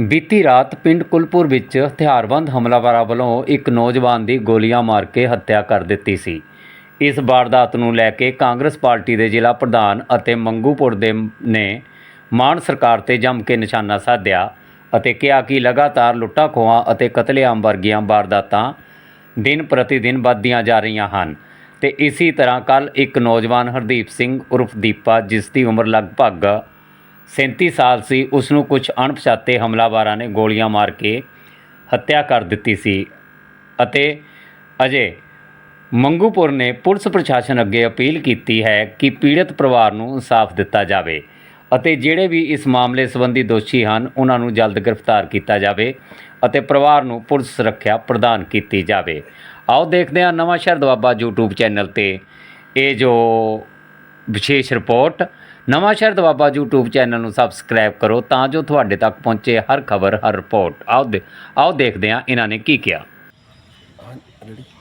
ਬੀਤੀ ਰਾਤ ਪਿੰਡ ਕੁਲਪੁਰ ਵਿੱਚ ਹਥਿਆਰਬੰਦ ਹਮਲਾਵਰਾਂ ਵੱਲੋਂ ਇੱਕ ਨੌਜਵਾਨ ਦੀ ਗੋਲੀਆਂ ਮਾਰ ਕੇ ਹੱਤਿਆ ਕਰ ਦਿੱਤੀ ਸੀ। ਇਸ ਵਾਰਦਾਤ ਨੂੰ ਲੈ ਕੇ ਕਾਂਗਰਸ ਪਾਰਟੀ ਦੇ ਜ਼ਿਲ੍ਹਾ ਪ੍ਰਧਾਨ ਅਤੇ ਮੰਗੂਪੁਰ ਦੇ ਨੇ ਮਾਨ ਸਰਕਾਰ ਤੇ ਜੰਮ ਕੇ ਨਿਸ਼ਾਨਾ ਸਾਧਿਆ ਅਤੇ ਕਿਹਾ ਕਿ ਲਗਾਤਾਰ ਲੁੱਟਾਂ ਖੋਹਾਂ ਅਤੇ ਕਤਲੇਆਮ ਵਰਗੀਆਂ ਵਾਰਦਾਤਾਂ ਦਿਨ ਪ੍ਰਤੀ ਦਿਨ ਵੱਧਦੀਆਂ ਜਾ ਰਹੀਆਂ ਹਨ। ਤੇ ਇਸੇ ਤਰ੍ਹਾਂ ਕੱਲ ਇੱਕ ਨੌਜਵਾਨ ਹਰਦੀਪ ਸਿੰਘ ਉਰਫ ਦੀਪਾ, ਜਿਸ ਦੀ ਉਮਰ ਲਗਭਗ 37 ਸਾਲ ਸੀ ਉਸ ਨੂੰ ਕੁਝ ਅਣਪਛਾਤੇ ਹਮਲਾਵਰਾਂ ਨੇ ਗੋਲੀਆਂ ਮਾਰ ਕੇ ਹੱਤਿਆ ਕਰ ਦਿੱਤੀ ਸੀ ਅਤੇ ਅਜੇ ਮੰਗੂਪੁਰ ਨੇ ਪੁਲਿਸ ਪ੍ਰਸ਼ਾਸਨ ਅੱਗੇ ਅਪੀਲ ਕੀਤੀ ਹੈ ਕਿ ਪੀੜਤ ਪਰਿਵਾਰ ਨੂੰ ਇਨਸਾਫ ਦਿੱਤਾ ਜਾਵੇ ਅਤੇ ਜਿਹੜੇ ਵੀ ਇਸ ਮਾਮਲੇ ਸੰਬੰਧੀ ਦੋਸ਼ੀ ਹਨ, ਉਹਨਾਂ ਨੂੰ ਜਲਦ ਗ੍ਰਿਫਤਾਰ ਕੀਤਾ ਜਾਵੇ ਅਤੇ ਪਰਿਵਾਰ ਨੂੰ ਪੁਲਿਸ ਸੁਰੱਖਿਆ ਪ੍ਰਦਾਨ ਕੀਤੀ ਜਾਵੇ। ਆਓ ਦੇਖਦੇ ਹਾਂ ਨਵਾਂ ਸ਼ਹਿਰ ਦਵਾਬਾ YouTube ਚੈਨਲ ਤੇ। ਇਹ ਜੋ ਵਿਸ਼ੇਸ਼ report Nawanshahr Doaba YouTube channel ਨੂੰ ਸਬਸਕ੍ਰਾਈਬ ਕਰੋ ਤਾਂ ਜੋ ਤੁਹਾਡੇ ਤੱਕ ਪਹੁੰਚੇ ਹਰ ਖਬਰ ਹਰ ਰਿਪੋਰਟ ਆਓ ਦੇ- ਆਓ ਦੇਖਦੇ ਹਾਂ ਇਹਨਾਂ ਨੇ ਕੀ ਕਿਹਾ।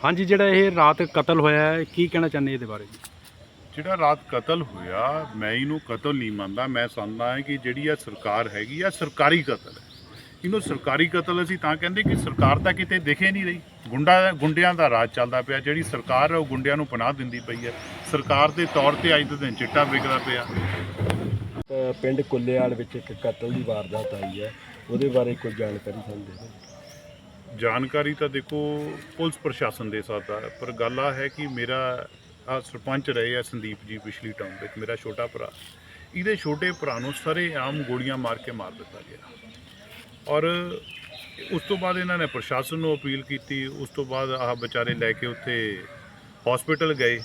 ਹਾਂਜੀ ਜਿਹੜਾ ਇਹ ਰਾਤ ਕਤਲ ਹੋਇਆ ਹੈ ਕੀ ਕਹਿਣਾ ਚਾਹੁੰਦੇ ਇਹਦੇ ਬਾਰੇ? ਜੀ ਜਿਹੜਾ ਰਾਤ ਕਤਲ ਹੋਇਆ ਮੈਂ ਇਹਨੂੰ ਕਤਲ ਨਹੀਂ ਮੰਨਦਾ। ਮੈਂ ਸਮਝਦਾ ਹਾਂ ਕਿ ਜਿਹੜੀ ਇਹ ਸਰਕਾਰ ਹੈਗੀ ਆ ਸਰਕਾਰੀ ਕਤਲ ਹੈ। ਇਹਨੂੰ ਸਰਕਾਰੀ ਕਤਲ ਅਸੀਂ ਤਾਂ ਕਹਿੰਦੇ ਕਿ ਸਰਕਾਰ ਤਾਂ ਕਿਤੇ ਦਿਖੇ ਨਹੀਂ ਰਹੀ। ਗੁੰਡਾ ਗੁੰਡਿਆਂ ਦਾ ਰਾਜ ਚੱਲਦਾ ਪਿਆ। ਜਿਹੜੀ ਸਰਕਾਰ ਹੈ ਉਹ ਗੁੰਡਿਆਂ ਨੂੰ ਪਨਾਹ ਦਿੰਦੀ ਪਈ ਹੈ। ਸਰਕਾਰ ਦੇ ਤੌਰ ਤੇ ਅੱਜ ਦੇ ਦਿਨ ਚਿੱਟਾ ਵਿਕਦਾ ਪਿਆ। ਅ, ਪਿੰਡ ਕੁੱਲੇਆਲ ਵਿੱਚ ਇੱਕ ਕਤਲ ਦੀ ਵਾਰਦਾਤ ਆਈ ਹੈ। ਉਹਦੇ ਬਾਰੇ ਕੋਈ ਜਾਣਕਾਰੀ ਸਾਨੂੰ ਦੇ ਦਿਓ। ਜਾਣਕਾਰੀ ਤਾਂ ਦੇਖੋ ਪੁਲਿਸ ਪ੍ਰਸ਼ਾਸਨ ਦੇ ਸਕਦਾ ਹੈ ਪਰ ਗੱਲ ਆ ਹੈ ਕਿ ਮੇਰਾ ਆ ਸਰਪੰਚ ਰਹੇ ਆ ਸੰਦੀਪ ਜੀ ਪਿਛਲੀ ਟਾਊਨ ਵਿੱਚ ਮੇਰਾ ਛੋਟਾ ਭਰਾ। ਇਹਦੇ ਛੋਟੇ ਭਰਾ ਨੂੰ ਸਾਰੇ ਆਮ ਗੋਲੀਆਂ ਮਾਰ ਕੇ ਮਾਰ ਦਿੱਤਾ ਗਿਆ। ਔਰ ਉਸ ਤੋਂ ਬਾਅਦ ਇਹਨਾਂ ਨੇ ਪ੍ਰਸ਼ਾਸਨ ਨੂੰ ਅਪੀਲ ਕੀਤੀ ਉਸ ਤੋਂ ਬਾਅਦ ਆਹ ਵਿਚਾਰੇ ਲੈ ਕੇ ਉੱਥੇ ਹਸਪੀਟਲ ਗਏ।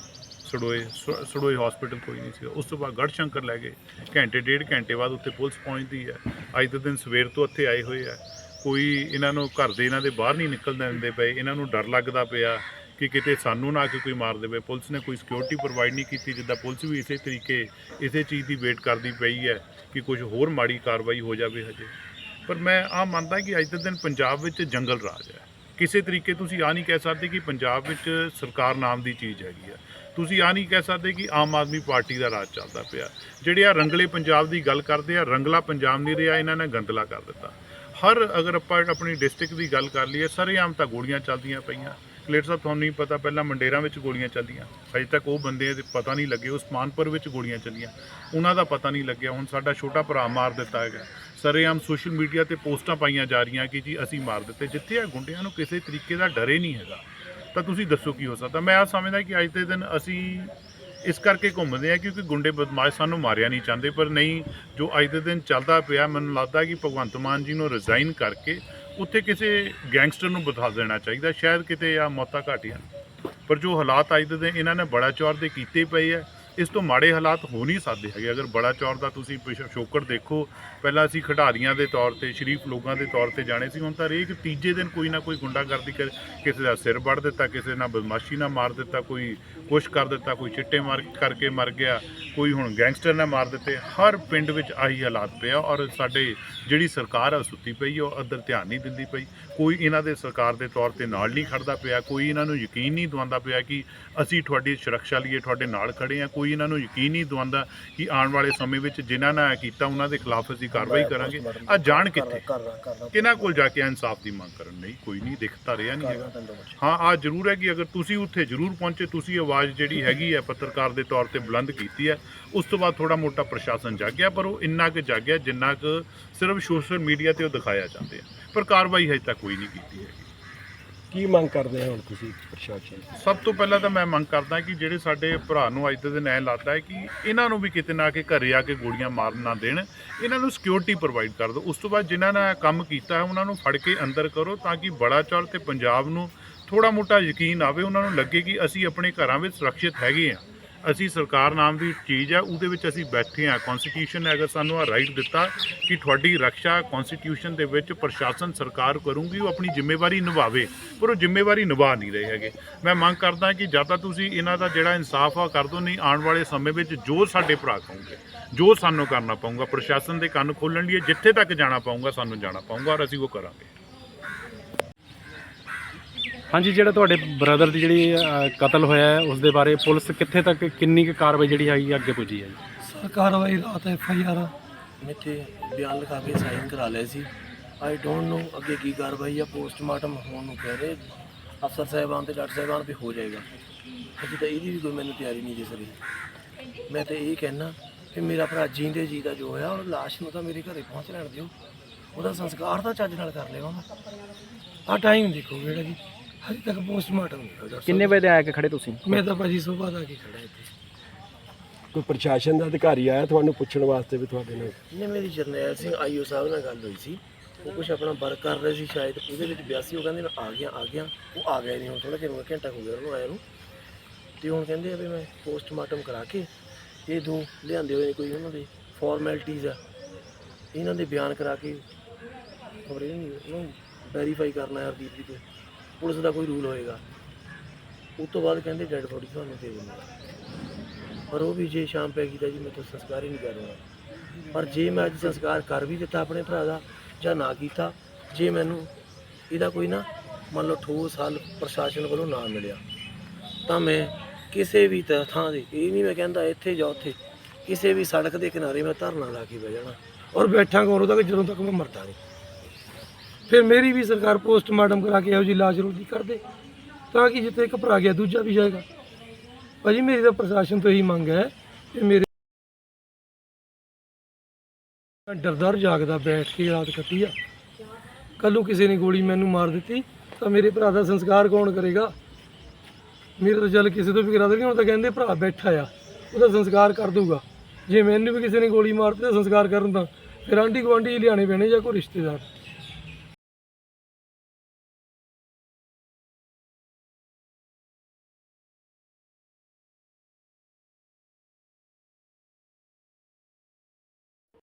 ਸੜੋਏ ਸ- ਸੜੋਏ ਹਸਪੀਟਲ ਕੋਈ ਨਹੀਂ ਸੀ। ਉਸ ਤੋਂ ਬਾਅਦ ਗੜ੍ਹ ਸ਼ੰਕਰ ਲੈ ਗਏ। ਘੰਟੇ, ਡੇਢ ਘੰਟੇ ਬਾਅਦ ਉੱਥੇ ਪੁਲਿਸ ਪਹੁੰਚਦੀ ਹੈ। ਅੱਜ ਦੇ ਦਿਨ ਸਵੇਰ ਤੋਂ ਇੱਥੇ ਆਏ ਹੋਏ ਆ ਕੋਈ ਇਹਨਾਂ ਨੂੰ ਘਰ ਦੇ ਇਹਨਾਂ ਦੇ ਬਾਹਰ ਨਹੀਂ ਨਿਕਲਣ ਦਿੰਦੇ ਪਏ। ਇਹਨਾਂ ਨੂੰ ਡਰ ਲੱਗਦਾ ਪਿਆ ਕਿ ਕਿਤੇ ਸਾਨੂੰ ਨਾ ਕਿ ਕੋਈ ਮਾਰ ਦੇਵੇ। ਪੁਲਿਸ ਨੇ ਕੋਈ ਸਿਕਿਉਰਿਟੀ ਪ੍ਰੋਵਾਈਡ ਨਹੀਂ ਕੀਤੀ, ਜਿੱਦਾਂ ਪੁਲਿਸ ਵੀ ਇਸੇ ਤਰੀਕੇ, ਇਸੇ ਚੀਜ਼ ਦੀ ਵੇਟ ਕਰਦੀ ਪਈ ਹੈ ਕਿ ਕੁਝ ਹੋਰ ਮਾੜੀ ਕਾਰਵਾਈ ਹੋ ਜਾਵੇ ਹਜੇ। ਪਰ ਮੈਂ ਆ ਮੰਨਦਾ ਕਿ ਅੱਜ ਦੇ ਦਿਨ ਪੰਜਾਬ ਵਿੱਚ ਜੰਗਲ ਰਾਜ ਹੈ। ਕਿਸੇ ਤਰੀਕੇ ਤੁਸੀਂ ਆ ਨਹੀਂ ਕਹਿ ਸਕਦੇ ਕਿ ਪੰਜਾਬ ਵਿੱਚ ਸਰਕਾਰ ਨਾਮ ਦੀ ਚੀਜ਼ ਹੈਗੀ ਆ ਤੁਸੀਂ ਆ ਨਹੀਂ ਕਹਿ ਸਕਦੇ ਕਿ ਆਮ ਆਦਮੀ ਪਾਰਟੀ ਦਾ ਰਾਜ ਚੱਲਦਾ ਪਿਆ। ਜਿਹੜੇ ਆ ਰੰਗਲੇ ਪੰਜਾਬ ਦੀ ਗੱਲ ਕਰਦੇ ਆ, ਰੰਗਲਾ ਪੰਜਾਬ ਨਹੀਂ ਰਿਹਾ, ਇਹਨਾਂ ਨੇ ਗੰਦਲਾ ਕਰ ਦਿੱਤਾ। ਹਰ ਅਗਰ ਆਪਾਂ ਆਪਣੀ ਡਿਸਟ੍ਰਿਕਟ ਦੀ ਗੱਲ ਕਰ ਲਈਏ, ਸਰੇਆਮ ਤਾਂ ਗੋਲੀਆਂ ਚੱਲਦੀਆਂ ਪਈਆਂ। ਕਲੇਟ ਸਾਹਿਬ, ਤੁਹਾਨੂੰ ਨਹੀਂ ਪਤਾ, ਪਹਿਲਾਂ ਮੰਡੇਰਾਂ ਵਿੱਚ ਗੋਲੀਆਂ ਚੱਲੀਆਂ। ਅਜੇ ਤੱਕ ਉਹ ਬੰਦੇ ਦੇ ਪਤਾ ਨਹੀਂ ਲੱਗੇ, ਉਸਮਾਨਪੁਰ ਵਿੱਚ ਗੋਲੀਆਂ ਚੱਲੀਆਂ। ਉਹਨਾਂ ਦਾ ਪਤਾ ਨਹੀਂ ਲੱਗਿਆ। ਹੁਣ ਸਾਡਾ ਛੋਟਾ ਭਰਾ ਮਾਰ ਦਿੱਤਾ ਹੈਗਾ। ਸਰੇਆਮ ਸੋਸ਼ਲ ਮੀਡੀਆ ਤੇ ਪੋਸਟਾਂ ਪਾਈਆਂ ਜਾ ਰਹੀਆਂ ਕਿ ਜੀ ਅਸੀਂ ਮਾਰ ਦਿੱਤੇ। ਜਿੱਥੇ ਆ ਗੁੰਡਿਆਂ ਨੂੰ ਕਿਸੇ ਤਰੀਕੇ ਦਾ ਡਰੇ ਨਹੀਂ ਹੈਗਾ। ਤਾਂ ਤੁਸੀਂ ਦੱਸੋ ਕੀ ਹੋ ਸਕਦਾ? ਮੈਂ ਆ ਸਮਝਦਾ ਕਿ ਅੱਜ ਦੇ ਦਿਨ ਅਸੀਂ ਇਸ ਕਰਕੇ ਘੁੰਮਦੇ ਆ ਕਿਉਂਕਿ ਗੁੰਡੇ ਬਦਮਾਸ਼ ਸਾਨੂੰ ਮਾਰਿਆ ਨਹੀਂ ਚਾਹੁੰਦੇ ਪਰ ਨਹੀਂ, ਜੋ ਅੱਜ ਦੇ ਦਿਨ ਚੱਲਦਾ ਪਿਆ, ਮੈਨੂੰ ਲੱਗਦਾ ਕਿ ਭਗਵੰਤ ਮਾਨ ਜੀ ਨੂੰ ਰਿਜ਼ਾਈਨ ਕਰਕੇ ਉੱਥੇ ਕਿਸੇ ਗੈਂਗਸਟਰ ਨੂੰ ਬਿਠਾ ਦੇਣਾ ਚਾਹੀਦਾ, ਸ਼ਾਇਦ ਕਿਤੇ ਆ ਮੌਤਾਂ ਘਾਟੀਆਂ। ਪਰ ਜੋ ਹਾਲਾਤ ਅੱਜ ਦੇ ਦਿਨ ਇਹਨਾਂ ਨੇ ਬੜਾ ਚੌਰ ਦੇ ਕੀਤੇ ਪਏ ਆ ਇਸ ਤੋਂ ਮਾੜੇ ਹਾਲਾਤ ਹੋ ਨਹੀਂ ਸਕਦੇ ਹੈਗੇ। ਅਗਰ ਬੜਾ ਚੌਰ ਦਾ ਤੁਸੀਂ ਪਿਛੋਕੜ ਦੇਖੋ ਪਹਿਲਾਂ ਅਸੀਂ ਖਿਡਾਰੀਆਂ ਦੇ ਤੌਰ ਤੇ ਸ਼ਰੀਫ ਲੋਕਾਂ ਦੇ ਤੌਰ ਤੇ ਜਾਣੇ ਸੀ। ਹੁਣ ਤਾਂ ਹਰੇਕ ਤੀਜੇ ਦਿਨ ਕੋਈ ਨਾ ਕੋਈ ਗੁੰਡਾਗਰਦੀ ਕਰ ਕਿਸੇ ਦਾ ਸਿਰ ਵੱਢ ਦਿੱਤਾ ਕਿਸੇ ਨਾਲ ਬਦਮਾਸ਼ੀ ਨਾਲ ਮਾਰ ਦਿੱਤਾ ਕੋਈ ਕੁਛ ਕਰ ਦਿੱਤਾ ਕੋਈ ਚਿੱਟੇ ਮਾਰ ਕਰਕੇ ਮਰ ਗਿਆ ਕੋਈ ਹੁਣ ਗੈਂਗਸਟਰ ਨਾਲ ਮਾਰ ਦਿੱਤੇ। ਹਰ ਪਿੰਡ ਵਿੱਚ ਆਹੀ ਹਾਲਾਤ ਪਿਆ ਔਰ ਸਾਡੇ ਜਿਹੜੀ ਸਰਕਾਰ ਆ ਸੁੱਤੀ ਪਈ ਆ, ਉਹ ਅੱਧਰ ਧਿਆਨ ਨਹੀਂ ਦਿੰਦੀ ਪਈ। ਕੋਈ ਇਹਨਾਂ ਦੇ ਸਰਕਾਰ ਦੇ ਤੌਰ ਤੇ ਨਾਲ ਨਹੀਂ ਖੜਦਾ ਪਿਆ ਕੋਈ ਇਹਨਾਂ ਨੂੰ ਯਕੀਨ ਨਹੀਂ ਦਵਾਉਂਦਾ ਪਿਆ ਕਿ ਅਸੀਂ ਤੁਹਾਡੀ ਸੁਰੱਖਿਆ ਲਈ ਤੁਹਾਡੇ ਨਾਲ ਖੜੇ ਆ ਕੋਈ ਇਹਨਾਂ ਨੂੰ ਯਕੀਨ ਨਹੀਂ ਦਵਾਉਂਦਾ ਕਿ ਆਉਣ ਵਾਲੇ ਸਮੇਂ ਵਿੱਚ ਜਿਨ੍ਹਾਂ ਨੇ ਇਹ ਕੀਤਾ ਉਹਨਾਂ ਦੇ ਖਿਲਾਫ ਅਸੀਂ ਕਾਰਵਾਈ ਕਰਾਂਗੇ। ਆ ਜਾਣ ਕਿੱਥੇ? ਕਿਹਨਾਂ ਕੋਲ ਜਾ ਕੇ ਇਨਸਾਫ ਦੀ ਮੰਗ ਕਰਨ? ਨਹੀਂ ਕੋਈ ਨਹੀਂ ਦਿਖਤਾ ਰਿਹਾ ਨਹੀਂ ਹੈਗਾ। ਹਾਂ ਆ ਜ਼ਰੂਰ ਹੈ ਕਿ ਅਗਰ ਤੁਸੀਂ ਉੱਥੇ ਜ਼ਰੂਰ ਪਹੁੰਚੇ ਤੁਸੀਂ ਆਵਾਜ਼ ਜਿਹੜੀ ਹੈਗੀ ਹੈ ਪੱਤਰਕਾਰ ਦੇ ਤੌਰ ਤੇ ਬੁਲੰਦ ਕੀਤੀ ਹੈ। ਉਸ ਤੋਂ ਬਾਅਦ ਥੋੜਾ ਮੋਟਾ ਪ੍ਰਸ਼ਾਸਨ ਜਾਗਿਆ ਪਰ ਉਹ ਇੰਨਾ ਕੁ ਜਾਗਿਆ ਜਿੰਨਾ ਕੁ ਸਿਰਫ ਸੋਸ਼ਲ ਮੀਡੀਆ ਤੇ ਉਹ ਦਿਖਾਇਆ ਜਾਂਦੇ ਆ। ਪਰ ਕਾਰਵਾਈ ਹਜੇ ਤੱਕ ਕੋਈ ਨਹੀਂ ਕੀਤੀ ਹੈਗੀ। ਕੀ ਮੰਗ ਕਰਦੇ ਹੋ ਹੁਣ ਤੁਸੀਂ ਪ੍ਰਸ਼ਾਸਨ ਸਭ ਤੋਂ ਪਹਿਲਾਂ ਤਾਂ ਮੈਂ ਮੰਗ ਕਰਦਾ ਕਿ ਜਿਹੜੇ ਸਾਡੇ ਭਰਾ ਨੂੰ ਅੱਜ ਦੇ ਦਿਨ ਐ ਲੱਗਦਾ ਹੈ ਕਿ ਇਹਨਾਂ ਨੂੰ ਵੀ ਕਿਤੇ ਨਾ ਕਿ ਘਰੇ ਆ ਕੇ ਗੋਲੀਆਂ ਮਾਰਨ ਨਾ ਦੇਣ, ਇਹਨਾਂ ਨੂੰ ਸਿਕਿਉਰਿਟੀ ਪ੍ਰੋਵਾਈਡ ਕਰ ਦਿਓ ਉਸ ਤੋਂ ਬਾਅਦ ਜਿਨ੍ਹਾਂ ਨੇ ਕੰਮ ਕੀਤਾ ਹੈ, ਉਹਨਾਂ ਨੂੰ ਫੜ ਕੇ ਅੰਦਰ ਕਰੋ ਤਾਂ ਕਿ ਬੜਾ ਚੌਰ ਤੇ ਪੰਜਾਬ ਨੂੰ ਥੋੜਾ ਮੋਟਾ ਯਕੀਨ ਆਵੇ, ਉਹਨਾਂ ਨੂੰ ਲੱਗੇ ਕਿ ਅਸੀਂ ਆਪਣੇ ਘਰਾਂ ਵਿੱਚ ਸੁਰੱਖਿਅਤ ਹੈਗੇ ਆ ਅਸੀਂ ਸਰਕਾਰ ਨਾਮ ਦੀ ਚੀਜ਼ ਹੈ ਉਹਦੇ ਵਿੱਚ ਅਸੀਂ ਬੈਠੇ ਆ। ਕਨਸਟੀਟਿਊਸ਼ਨ ਨੇ ਅਗਰ ਸਾਨੂੰ ਆ ਰਾਈਟ ਦਿੱਤਾ ਕਿ ਤੁਹਾਡੀ ਰੱਖਿਆ ਕਨਸਟੀਟਿਊਸ਼ਨ ਦੇ ਵਿੱਚ ਪ੍ਰਸ਼ਾਸਨ ਸਰਕਾਰ ਕਰੂੰਗੀ, ਉਹ ਆਪਣੀ ਜ਼ਿੰਮੇਵਾਰੀ ਨਿਭਾਵੇ, ਪਰ ਉਹ ਜ਼ਿੰਮੇਵਾਰੀ ਨਿਭਾ ਨਹੀਂ ਰਹੇ ਹੈਗੇ। ਮੈਂ ਮੰਗ ਕਰਦਾ ਕਿ ਜਾਂ ਤਾਂ ਤੁਸੀਂ ਇਹਨਾਂ ਦਾ ਜਿਹੜਾ ਇਨਸਾਫ ਆ ਕਰ ਦਿਓ, ਨਹੀਂ ਆਉਣ ਵਾਲੇ ਸਮੇਂ ਵਿੱਚ ਜੋ ਸਾਡੇ ਭਰਾ ਕਹੋਗੇ, ਜੋ ਸਾਨੂੰ ਕਰਨਾ ਪਊਗਾ, ਪ੍ਰਸ਼ਾਸਨ ਦੇ ਕੰਨ ਖੋਲਣ ਲਈ ਜਿੱਥੇ ਤੱਕ ਜਾਣਾ ਪਊਗਾ, ਸਾਨੂੰ ਜਾਣਾ ਪਊਗਾ ਔਰ ਅਸੀਂ ਉਹ ਕਰਾਂਗੇ। ਹਾਂਜੀ ਜਿਹੜਾ ਤੁਹਾਡੇ ਬ੍ਰਦਰ ਦੀ ਜਿਹੜੀ ਕਤਲ ਹੋਇਆ ਹੈ ਉਸ ਦੇ ਬਾਰੇ ਪੁਲਿਸ ਕਿੱਥੇ ਤੱਕ ਕਿੰਨੀ ਕੁ ਕਾਰਵਾਈ ਜਿਹੜੀ ਹੈਗੀ ਹੈ ਅੱਗੇ ਪੁੱਜੀ ਹੈ ਜੀ? ਸਰ ਕਾਰਵਾਈ ਰਾਤ ਐਫ ਆਈ ਆਰ ਇੱਥੇ ਬਿਆਨ ਲਿਖਾ ਕੇ ਸਾਈਨ ਕਰਾ ਲਏ ਸੀ। ਆਈ ਡੋਨਟ ਨੋ ਅੱਗੇ ਕੀ ਕਾਰਵਾਈ ਆ ਪੋਸਟਮਾਰਟਮ ਹੋਣ ਨੂੰ ਕਹਿ ਰਹੇ। ਅਫਸਰ ਸਾਹਿਬਾਨ ਤੇ ਡਾਕਟਰ ਸਾਹਿਬਾਨ ਵੀ ਹੋ ਜਾਏਗਾ। ਅਜੇ ਤਾਂ ਇਹਦੀ ਵੀ ਕੋਈ ਮੈਨੂੰ ਤਿਆਰੀ ਨਹੀਂ ਦਿਸ ਰਹੀ ਮੈਂ ਤੇ ਇਹ ਕਹਿਣਾ ਕਿ ਮੇਰਾ ਭਰਾ ਜੀਂਦੇ ਜੀ ਦਾ ਜੋ ਹੋਇਆ ਉਹ ਲਾਸ਼ ਨੂੰ ਤਾਂ ਮੇਰੇ ਘਰੇ ਪਹੁੰਚ ਲੈਣ ਦਿਓ। ਉਹਦਾ ਸੰਸਕਾਰ ਤਾਂ ਚੱਜ ਨਾਲ ਕਰ ਲਿਆ ਮੈਂ ਆ ਟਾਈਮ ਦੇਖੋ ਜਿਹੜਾ ਜੀ। ਹਜੇ ਤੱਕ ਪੋਸਟਮਾਰਟਮ ਨਹੀਂ ਹੋਇਆ ਡਾਕਟਰ ਕਿੰਨੇ ਵਜੇ ਦੇ ਆਇਆ ਕਿ ਖੜੇ ਤੁਸੀਂ? ਸਾਹਿਬ। ਮੈਂ ਤਾਂ ਭਾਜੀ ਸੁਬਾਹ ਦਾ ਕੇ ਖੜਾ ਇੱਥੇ। ਕੋਈ ਪ੍ਰਸ਼ਾਸਨ ਦਾ ਅਧਿਕਾਰੀ ਆਇਆ ਤੁਹਾਨੂੰ ਪੁੱਛਣ ਵਾਸਤੇ ਵੀ ਤੁਹਾਡੇ ਨਾਲ? ਨੇ ਮੇਰੀ ਜਰਨੈਲ ਸਿੰਘ ਆਈਓ ਸਾਹਿਬ ਨਾਲ ਗੱਲ ਹੋਈ ਸੀ। ਉਹ ਕੁਝ ਆਪਣਾ ਵਰਕ ਕਰ ਰਹੇ ਸੀ ਸ਼ਾਇਦ ਉਹਦੇ ਵਿੱਚ 82 ਉਹ ਕਹਿੰਦੇ ਮੈਂ ਆ ਗਿਆ ਆ ਗਿਆ। ਉਹ ਆ ਗਿਆ ਨਹੀਂ ਹੁਣ ਥੋੜਾ ਚਿਰ ਹੋ ਗਿਆ ਘੰਟਾ ਹੋ ਗਿਆ ਉਹਨੂੰ ਆਇਆ ਨੂੰ। ਤੇ ਹੁਣ ਕਹਿੰਦੇ ਆ ਵੀ ਮੈਂ ਪੋਸਟਮਾਰਟਮ ਕਰਾ ਕੇ ਇਹ ਦੋ ਲਿਆਂਦੇ ਹੋਏ ਨੇ ਕੋਈ ਉਹਨਾਂ ਦੇ ਫਾਰਮੈਲਿਟੀਜ਼ ਆ। ਇਹਨਾਂ ਦੇ ਬਿਆਨ ਕਰਾ ਕੇ ਖਬਰੇ ਨਹੀਂ ਉਹਨੂੰ ਵੈਰੀਫਾਈ ਕਰਨਾ ਹੈ ਹਰਦੀਪ ਜੀ ਕੋਈ ਪੁਲਿਸ ਦਾ ਕੋਈ ਰੂਲ ਹੋਏਗਾ। ਉਸ ਤੋਂ ਬਾਅਦ ਕਹਿੰਦੇ ਡੈਡ ਬੋਡੀ ਤੁਹਾਨੂੰ ਦੇ ਦਿੰਦੇ ਪਰ ਉਹ ਵੀ ਜੇ ਸ਼ਾਮ ਪੈ ਗਈ ਤਾਂ ਜੀ ਮੈਂ ਤਾਂ ਸੰਸਕਾਰ ਹੀ ਨਹੀਂ ਕਰੂੰਗਾ ਪਰ ਜੇ ਮੈਂ ਅੱਜ ਸੰਸਕਾਰ ਕਰ ਵੀ ਦਿੱਤਾ ਆਪਣੇ ਭਰਾ ਦਾ ਜਾਂ ਨਾ ਕੀਤਾ, ਜੇ ਮੈਨੂੰ ਇਹਦਾ ਕੋਈ ਨਾ ਮੰਨ ਲਓ ਠੋਸ ਹੱਲ ਪ੍ਰਸ਼ਾਸਨ ਵੱਲੋਂ ਨਾ ਮਿਲਿਆ, ਤਾਂ ਮੈਂ ਕਿਸੇ ਵੀ ਥਾਂ ਦੇ ਇਹ ਨਹੀਂ ਮੈਂ ਕਹਿੰਦਾ ਇੱਥੇ ਜਾਂ ਉੱਥੇ, ਕਿਸੇ ਵੀ ਸੜਕ ਦੇ ਕਿਨਾਰੇ ਮੈਂ ਧਰਨਾ ਲਾ ਕੇ ਬਹਿ ਜਾਣਾ। ਔਰ ਬੈਠਾਂਗਾ ਉਦੋਂ ਤੱਕ ਜਦੋਂ ਤੱਕ ਮੈਂ ਮਰਦਾ ਨਹੀਂ। ਫਿਰ ਮੇਰੀ ਵੀ ਸਰਕਾਰ ਪੋਸਟਮਾਰਟਮ ਕਰਾ ਕੇ ਇਹੋ ਜਿਹੀ ਲਾਸ਼ ਰੋਜੀ ਕਰ ਦੇ, ਤਾਂ ਕਿ ਜਿੱਥੇ ਇੱਕ ਭਰਾ ਗਿਆ ਦੂਜਾ ਵੀ ਜਾਏਗਾ। ਭਾਜੀ, ਮੇਰੀ ਤਾਂ ਪ੍ਰਸ਼ਾਸਨ ਤੋਂ ਇਹੀ ਮੰਗ ਹੈ ਕਿ ਮੇਰੇ ਮੈਂ ਡਰਦਾਰ ਜਾਗਦਾ ਬੈਠ ਕੇ ਰਾਤ ਕੱਟੀ ਆ। ਕੱਲੂ ਕਿਸੇ ਨੇ ਗੋਲੀ ਮੈਨੂੰ ਮਾਰ ਦਿੱਤੀ, ਤਾਂ ਮੇਰੇ ਭਰਾ ਦਾ ਸੰਸਕਾਰ ਕੌਣ ਕਰੇਗਾ? ਮੇਰੇ ਤਾਂ ਚੱਲ ਕਿਸੇ ਤੋਂ ਵੀ ਕਰਾ ਦੇਣਗੇ, ਹੁਣ ਤਾਂ ਕਹਿੰਦੇ ਭਰਾ ਬੈਠਾ ਆ, ਉਹਦਾ ਸੰਸਕਾਰ ਕਰ ਦੂਗਾ ਜੇ ਮੈਨੂੰ ਵੀ ਕਿਸੇ ਨੇ ਗੋਲੀ ਮਾਰਤੀ ਤਾਂ ਸੰਸਕਾਰ ਕਰਨ ਤਾਂ, ਫਿਰ ਆਂਢੀ ਗੁਆਂਢੀ ਲਿਆਣੇ ਪੈਣੇ ਜਾਂ ਕੋਈ ਰਿਸ਼ਤੇਦਾਰ?